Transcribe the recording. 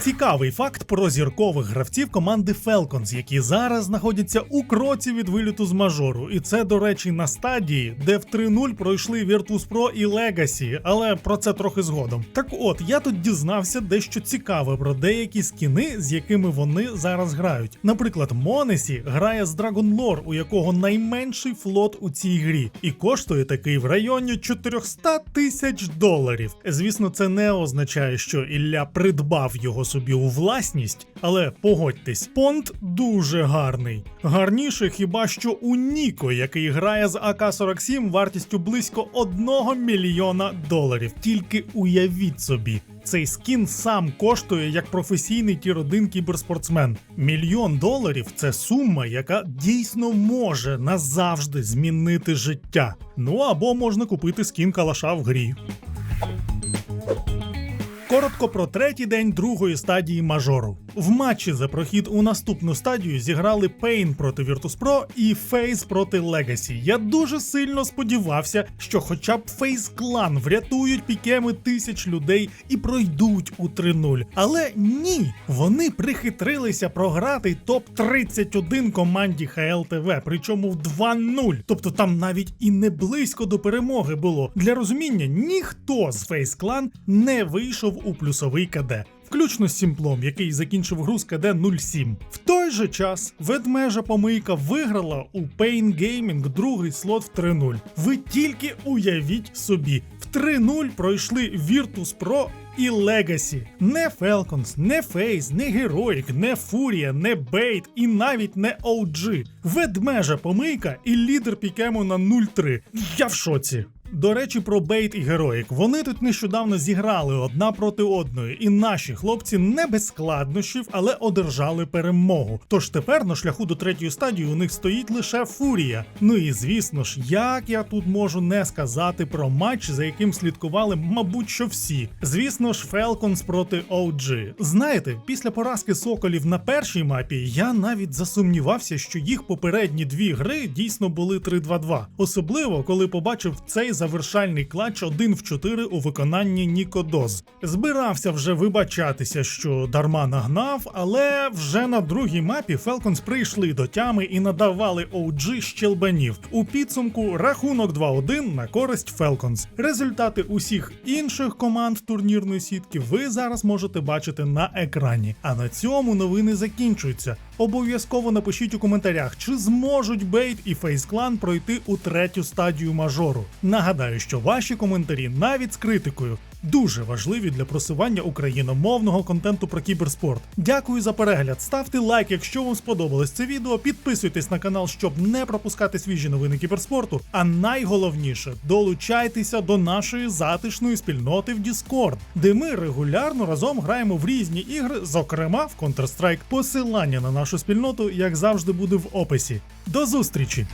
Цікавий факт про зіркових гравців команди Falcons, які зараз знаходяться у кроці від виліту з мажору. І це, до речі, на стадії, де в 3-0 пройшли Virtus.pro і Legacy, але про це трохи згодом. Так от, я тут дізнався дещо цікаве про деякі скіни, з якими вони зараз грають. Наприклад, Монесі грає з Dragon Lore, у якого найменший флот у цій грі, і коштує такий в районі 400 тисяч доларів. Звісно, це не означає, що Ілля придбав його собі у власність, але погодьтесь, понт дуже гарний. Гарніше хіба що у Ніко, який грає з АК-47 вартістю близько 1 мільйона доларів. Тільки уявіть собі. Цей скін сам коштує як професійний тір 1 кіберспортсмен. Мільйон доларів це сума, яка дійсно може назавжди змінити життя. Ну або можна купити скін калаша в грі. Коротко про третій день другої стадії мажору. В матчі за прохід у наступну стадію зіграли Pain проти Virtus.pro і FaZe проти Legacy. Я дуже сильно сподівався, що хоча б FaZe Clan врятують пікеми тисяч людей і пройдуть у 3-0. Але ні, вони прихитрилися програти топ-31 команді ХЛТВ, причому в 2-0. Тобто там навіть і не близько до перемоги було. Для розуміння, ніхто з FaZe Clan не вийшов у плюсовий КД. Включно з Сімплом, який закінчив гру з КД 07. В той же час ведмежа помийка виграла у Pain Gaming другий слот в 3-0. Ви тільки уявіть собі, в 3-0 пройшли Virtus.pro і Legacy. Не Falcons, не FaZe, не Heroic, не Furia, не Bait і навіть не OG. Ведмежа помийка і лідер пікему на 0-3. Я в шоці. До речі, про Бейт і Героїк. Вони тут нещодавно зіграли одна проти одної, і наші хлопці не без складнощів, але одержали перемогу. Тож тепер на шляху до третьої стадії у них стоїть лише Фурія. Ну і звісно ж, як я тут можу не сказати про матч, за яким слідкували, мабуть, що всі. Звісно ж, Falcons проти OG. Знаєте, після поразки соколів на першій мапі я навіть засумнівався, що їх попередні дві гри дійсно були 3-2-2. Особливо коли побачив цей завершальний клатч 1 в 4 у виконанні Нікодоз. Збирався вже вибачатися, що дарма нагнав, але вже на другій мапі Falcons прийшли до тями і надавали OG щелбанів. У підсумку рахунок 2-1 на користь Falcons. Результати усіх інших команд турнірної сітки ви зараз можете бачити на екрані. А на цьому новини закінчуються. Обов'язково напишіть у коментарях, чи зможуть Бейт і Фейс Клан пройти у третю стадію мажору. Нагадаю, що ваші коментарі навіть з критикою дуже важливі для просування україномовного контенту про кіберспорт. Дякую за перегляд. Ставте лайк, якщо вам сподобалось це відео. Підписуйтесь на канал, щоб не пропускати свіжі новини кіберспорту. А найголовніше долучайтеся до нашої затишної спільноти в Discord, де ми регулярно разом граємо в різні ігри, зокрема в Counter-Strike. Посилання на нашу спільноту, як завжди, буде в описі. До зустрічі!